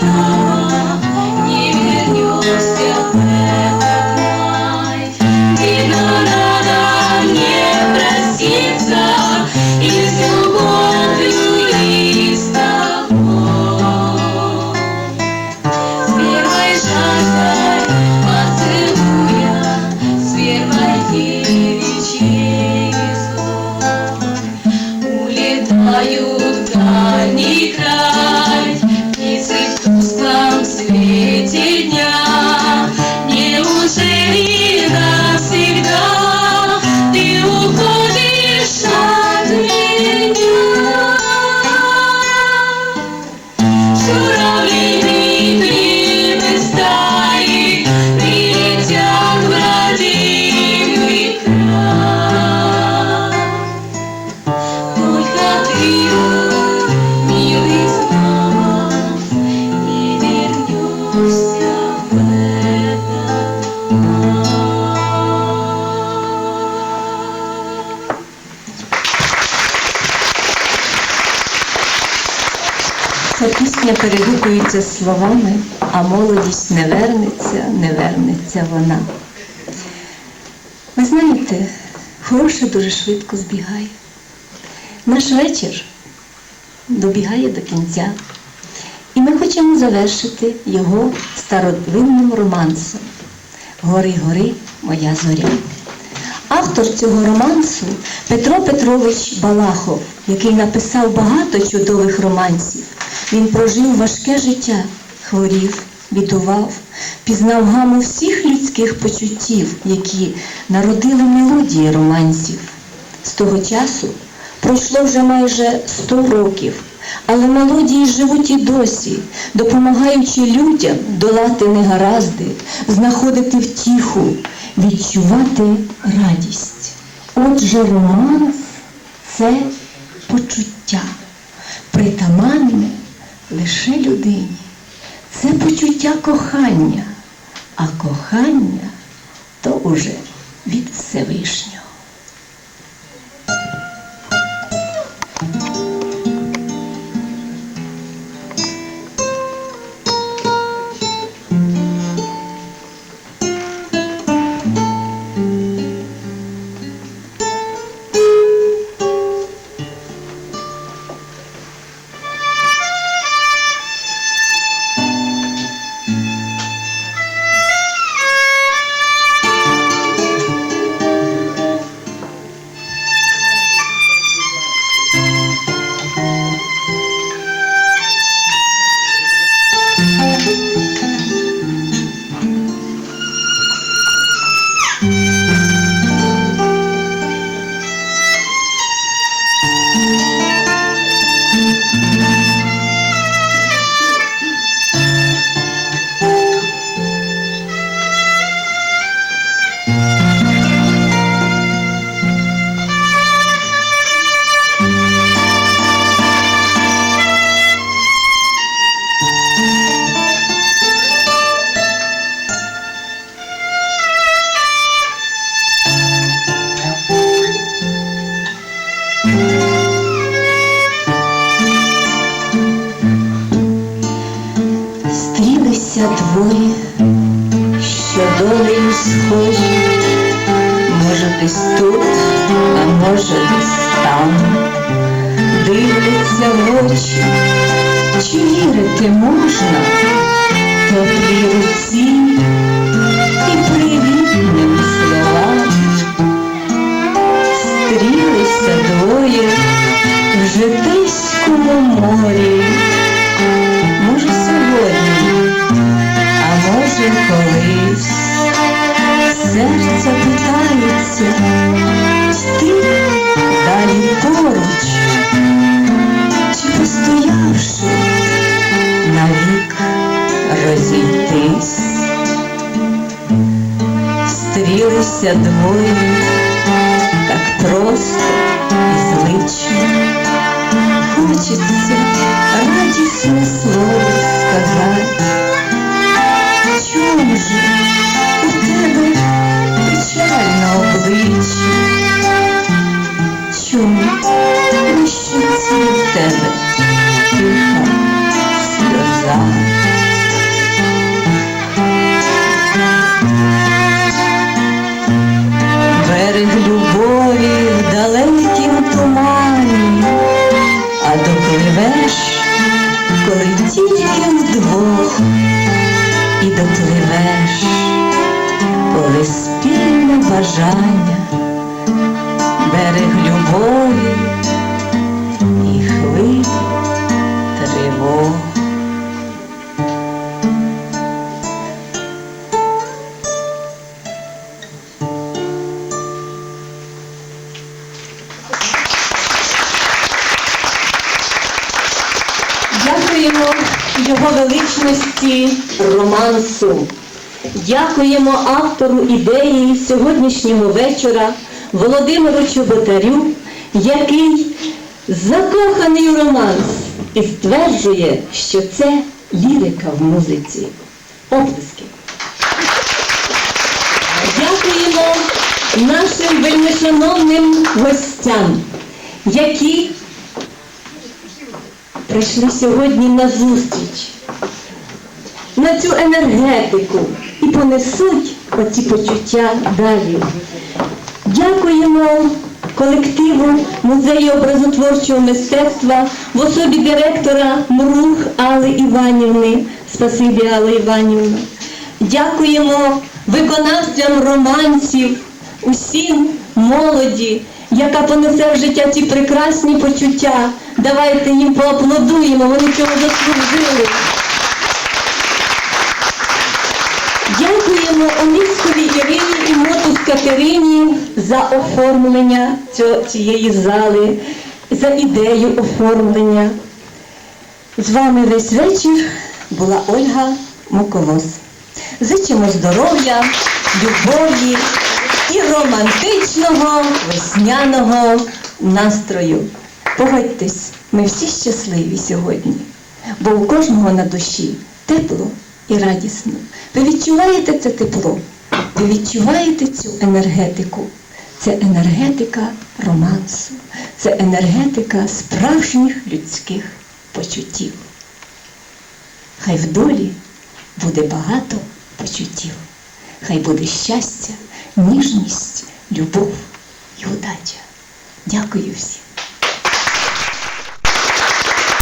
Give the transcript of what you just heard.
Thank. Пісня перегукується словами, а молодість не вернеться, не вернеться вона. Ви знаєте, хороше дуже швидко збігає. Наш вечір добігає до кінця. І ми хочемо завершити його стародавним романсом Гори, гори, моя зоря. Автор цього романсу Петро Петрович Балахов, який написав багато чудових романсів. Він прожив важке життя, хворів, бідував, пізнав гаму всіх людських почуттів, які народили мелодії романсів. З того часу пройшло вже майже 100 років, але мелодії живуть і досі, допомагаючи людям долати негаразди, знаходити втіху, відчувати радість. Отже, романс це почуття, притаманне лише людині. Це почуття кохання, а кохання то уже від Всевишнього. Може тут, а може десь там, дивляться в очі, чи вірити можна теплій руці і привітним словам. Стрілися двоє вже десь коло морі. Може сьогодні, а може колись серця питається, йти далі поруч, чи постоявши навік розійтись, стрілися двоє так просто і звично. Хочеться радісне слово Тільки вдвох, і допливеш, коли спільне бажання, берег любові і хвилі тривог. Величності романсу. Дякуємо автору ідеї сьогоднішнього вечора Володимиру Чоботарю, який закоханий романс і стверджує, що це лірика в музиці. Оплески. Дякуємо нашим вельмишановним гостям, які прийшли сьогодні на зустріч, на цю енергетику і понесуть оці почуття далі. Дякуємо колективу музею образотворчого мистецтва в особі директора Мрух Алли Іванівни. Спасибі, Алла Іванівна. Дякуємо виконавцям романсів, усім молоді, яка понесе в життя ці прекрасні почуття. Давайте їм поаплодуємо, вони цього заслужили. Дякуємо Олівськовій Ірині і Мотус Катерині за оформлення цієї зали, за ідею оформлення. З вами весь вечір була Ольга Моколос. Зичимо здоров'я, любові і романтичного весняного настрою. Погодьтесь, ми всі щасливі сьогодні, бо у кожного на душі тепло і радісно. Ви відчуваєте це тепло? Ви відчуваєте цю енергетику? Це енергетика романсу, це енергетика справжніх людських почуттів. Хай в долі буде багато почуттів. Хай буде щастя, ніжність, любов і удача. Дякую всім.